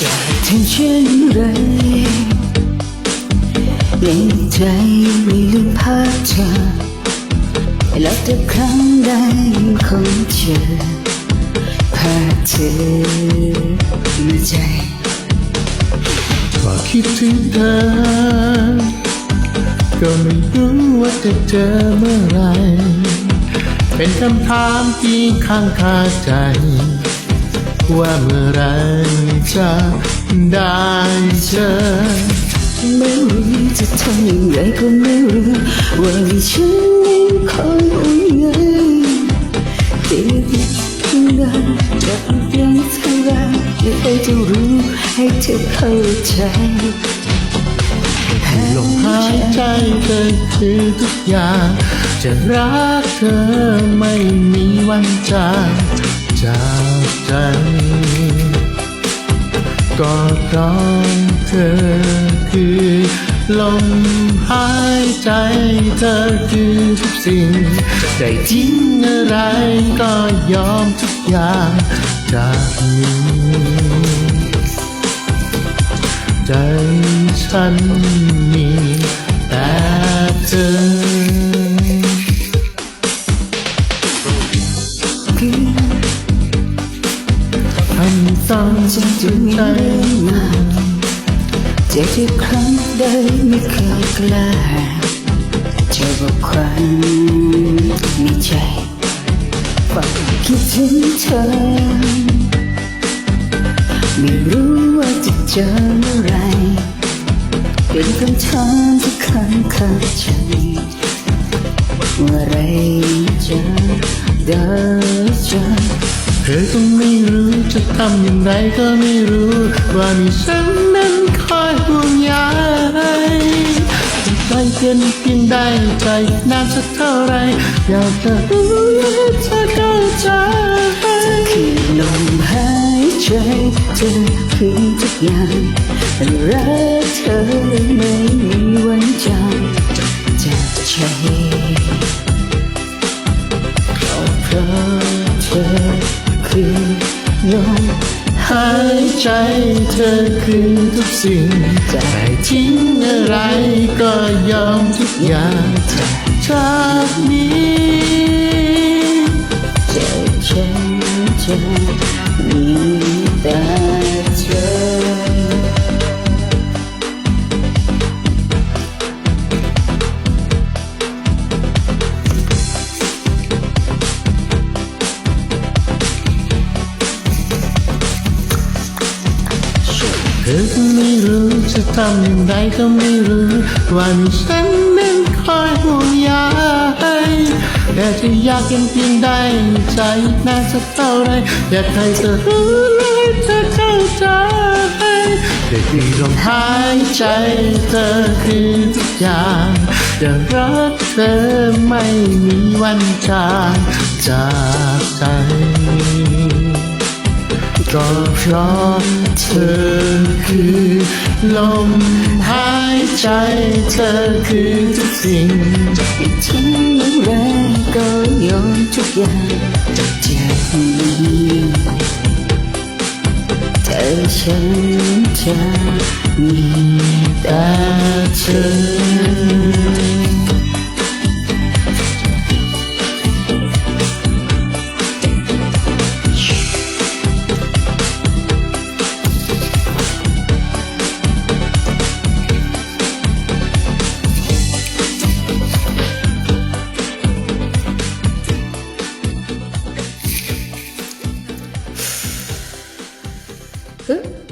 จะทำเช่นไรในใจไม่ลืมภาพเธอแล้วแต่ครั้งใดคงเจอภาพเธอในใจก็คิดถึงเธอ ก็ไม่รู้ว่าจะเจอเมื่อไร เป็นคำถามที่ข้างคาใจ ว่าเมื่อไรจะ ได้เจอไม่รู้จะทำอย่างไรก็ไม่รู้ว่าฉันไม่คอยห่วงใยติดเพียงใดจะเพียงเท่าไรไม่เคยจะรู้ให้เธอเข้าใจลมหายใจเธอคือทุกอย่าง จะรักเธอไม่มีวันจางจากใจ ก็เพราะเธอคือลมหายใจเธอคือทุกสิ่งได้ทิ้งอะไรก็ยอมทุกอย่างจากนี้ใจฉันมีแต่ มีใจเรื่องมาเจ็บทุกครั้งได้ไม่เคยกล้าจะบอกความในใจฝันคิดถึงเธอ ไม่รู้ว่าจะเจอเมื่อไร เป็นคำถามที่ค้างคาใจเมื่อไรจะได้เจอ ธอก็ไม่รู้จะทำอย่างไรก็ไม่รู้ ว่ามีฉันนั้นคอยห่วงใยใจเกินเพียงใดใจนานสักเท่าไร อยากจะรู้อยากจะเข้าใจคือลมหายใจเธอคือทุกอย่างรักเธอไม่มีวันจางจากใจก็เพราะเธอ คือลมหายใจเธอคือทุกสิ่งจะทิ้งอะไรก็ยอมทุกอย่างจากนี้ใจฉันจะมีแต่ ธอก็ไม่รู้จะทำอย่างไรก็ไม่รู้ว่ามีฉันนั้นคอยห่วงใยแต่จะอยากยังเพียงใดใจนานสักเท่าไรอยากให้เธอรู้และเธอเข้าใจแต่ที่ลมหายใจเธอคือทุกอย่างจะรักเธอไม่มีวันจางจากใจ ก็เพราะเธอคือลมหายใจเธอคือทุกสิ่งทิ้งอย่างไรก็ยอมทุกอย่างจากใจแต่ฉันจะมีแต่แต่เธอ Hã?